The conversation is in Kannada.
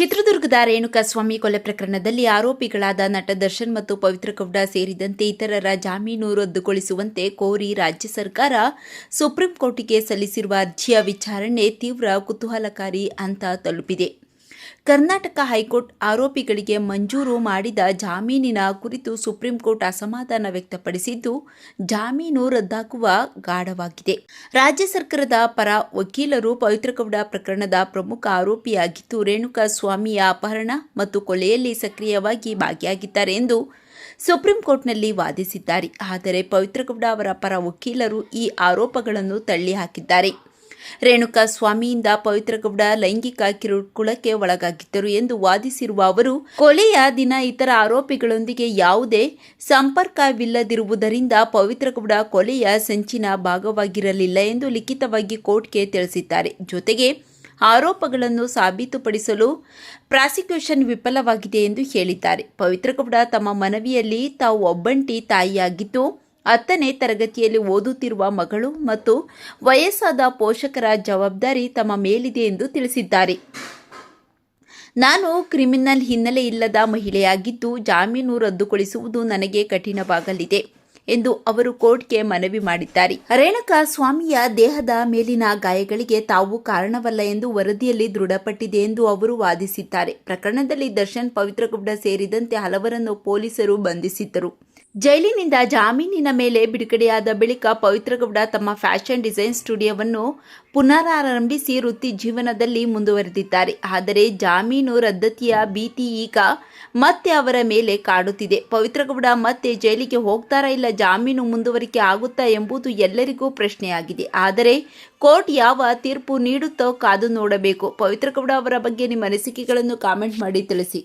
ಚಿತ್ರದುರ್ಗದ ರೇಣುಕಾಸ್ವಾಮಿ ಕೊಲೆ ಪ್ರಕರಣದಲ್ಲಿ ಆರೋಪಿಗಳಾದ ನಟ ದರ್ಶನ್ ಮತ್ತು ಪವಿತ್ರ ಗೌಡ ಸೇರಿದಂತೆ ಇತರರ ಜಾಮೀನು ರದ್ದುಗೊಳಿಸುವಂತೆ ಕೋರಿ ರಾಜ್ಯ ಸರ್ಕಾರ ಸುಪ್ರೀಂ ಕೋರ್ಟಿಗೆ ಸಲ್ಲಿಸಿರುವ ಅರ್ಜಿಯ ವಿಚಾರಣೆ ತೀವ್ರ ಕುತೂಹಲಕಾರಿ ಹಂತ ತಲುಪಿದೆ. ಕರ್ನಾಟಕ ಹೈಕೋರ್ಟ್ ಆರೋಪಿಗಳಿಗೆ ಮಂಜೂರು ಮಾಡಿದ ಜಾಮೀನಿನ ಕುರಿತು ಸುಪ್ರೀಂ ಕೋರ್ಟ್ ಅಸಮಾಧಾನ ವ್ಯಕ್ತಪಡಿಸಿದ್ದು, ಜಾಮೀನು ರದ್ದಾಗುವ ಗಾಢವಾಗಿದೆ. ರಾಜ್ಯ ಸರ್ಕಾರದ ಪರ ವಕೀಲರು ಪವಿತ್ರಗೌಡ ಪ್ರಕರಣದ ಪ್ರಮುಖ ಆರೋಪಿಯಾಗಿದ್ದು ರೇಣುಕಾ ಸ್ವಾಮಿಯ ಅಪಹರಣ ಮತ್ತು ಕೊಲೆಯಲ್ಲಿ ಸಕ್ರಿಯವಾಗಿ ಭಾಗಿಯಾಗಿದ್ದಾರೆ ಎಂದು ಸುಪ್ರೀಂ ಕೋರ್ಟ್ನಲ್ಲಿ ವಾದಿಸಿದ್ದಾರೆ. ಆದರೆ ಪವಿತ್ರಗೌಡ ಅವರ ಪರ ವಕೀಲರು ಈ ಆರೋಪಗಳನ್ನು ತಳ್ಳಿಹಾಕಿದ್ದಾರೆ. ರೇಣುಕಾ ಸ್ವಾಮಿಯಿಂದ ಪವಿತ್ರಗೌಡ ಲೈಂಗಿಕ ಕಿರುಕುಳಕ್ಕೆ ಒಳಗಾಗಿದ್ದರು ಎಂದು ವಾದಿಸಿರುವ ಅವರು, ಕೊಲೆಯ ದಿನ ಇತರ ಆರೋಪಿಗಳೊಂದಿಗೆ ಯಾವುದೇ ಸಂಪರ್ಕವಿಲ್ಲದಿರುವುದರಿಂದ ಪವಿತ್ರಗೌಡ ಕೊಲೆಯ ಸಂಚಿನ ಭಾಗವಾಗಿರಲಿಲ್ಲ ಎಂದು ಲಿಖಿತವಾಗಿ ಕೋರ್ಟ್ಗೆ ತಿಳಿಸಿದ್ದಾರೆ. ಜೊತೆಗೆ ಆರೋಪಗಳನ್ನು ಸಾಬೀತುಪಡಿಸಲು ಪ್ರಾಸಿಕ್ಯೂಷನ್ ವಿಫಲವಾಗಿದೆ ಎಂದು ಹೇಳಿದ್ದಾರೆ. ಪವಿತ್ರಗೌಡ ತಮ್ಮ ಮನವಿಯಲ್ಲಿ ತಾವು ಒಬ್ಬಂಟಿ ತಾಯಿಯಾಗಿದ್ದು ಹತ್ತನೇ ತರಗತಿಯಲ್ಲಿ ಓದುತ್ತಿರುವ ಮಗಳು ಮತ್ತು ವಯಸ್ಸಾದ ಪೋಷಕರ ಜವಾಬ್ದಾರಿ ತಮ್ಮ ಮೇಲಿದೆ ಎಂದು ತಿಳಿಸಿದ್ದಾರೆ. ನಾನು ಕ್ರಿಮಿನಲ್ ಹಿನ್ನೆಲೆ ಇಲ್ಲದ ಮಹಿಳೆಯಾಗಿದ್ದು ಜಾಮೀನು ರದ್ದುಗೊಳಿಸುವುದು ನನಗೆ ಕಠಿಣವಾಗಲಿದೆ ಎಂದು ಅವರು ಕೋರ್ಟ್ಗೆ ಮನವಿ ಮಾಡಿದ್ದಾರೆ. ರೇಣುಕಾ ಸ್ವಾಮಿಯ ದೇಹದ ಮೇಲಿನ ಗಾಯಗಳಿಗೆ ತಾವು ಕಾರಣವಲ್ಲ ಎಂದು ವರದಿಯಲ್ಲಿ ದೃಢಪಟ್ಟಿದೆ ಎಂದು ಅವರು ವಾದಿಸಿದ್ದಾರೆ. ಪ್ರಕರಣದಲ್ಲಿ ದರ್ಶನ್ ಪವಿತ್ರಗೌಡ ಸೇರಿದಂತೆ ಹಲವರನ್ನು ಪೊಲೀಸರು ಬಂಧಿಸಿದ್ದರು. ಜೈಲಿನಿಂದ ಜಾಮೀನಿನ ಮೇಲೆ ಬಿಡುಗಡೆಯಾದ ಬಳಿಕ ಪವಿತ್ರಗೌಡ ತಮ್ಮ ಫ್ಯಾಷನ್ ಡಿಸೈನ್ ಸ್ಟುಡಿಯೋವನ್ನು ಪುನರಾರಂಭಿಸಿ ವೃತ್ತಿ ಜೀವನದಲ್ಲಿ ಮುಂದುವರೆದಿದ್ದಾರೆ. ಆದರೆ ಜಾಮೀನು ರದ್ದತಿಯ ಭೀತಿ ಈಗ ಮತ್ತೆ ಅವರ ಮೇಲೆ ಕಾಡುತ್ತಿದೆ. ಪವಿತ್ರಗೌಡ ಮತ್ತೆ ಜೈಲಿಗೆ ಹೋಗ್ತಾರಾ ಇಲ್ಲ ಜಾಮೀನು ಮುಂದುವರಿಕೆ ಆಗುತ್ತಾ ಎಂಬುದು ಎಲ್ಲರಿಗೂ ಪ್ರಶ್ನೆಯಾಗಿದೆ. ಆದರೆ ಕೋರ್ಟ್ ಯಾವ ತೀರ್ಪು ನೀಡುತ್ತೋ ಕಾದು ನೋಡಬೇಕು. ಪವಿತ್ರಗೌಡ ಅವರ ಬಗ್ಗೆ ನಿಮ್ಮ ಅನಿಸಿಕೆಗಳನ್ನು ಕಾಮೆಂಟ್ ಮಾಡಿ ತಿಳಿಸಿ.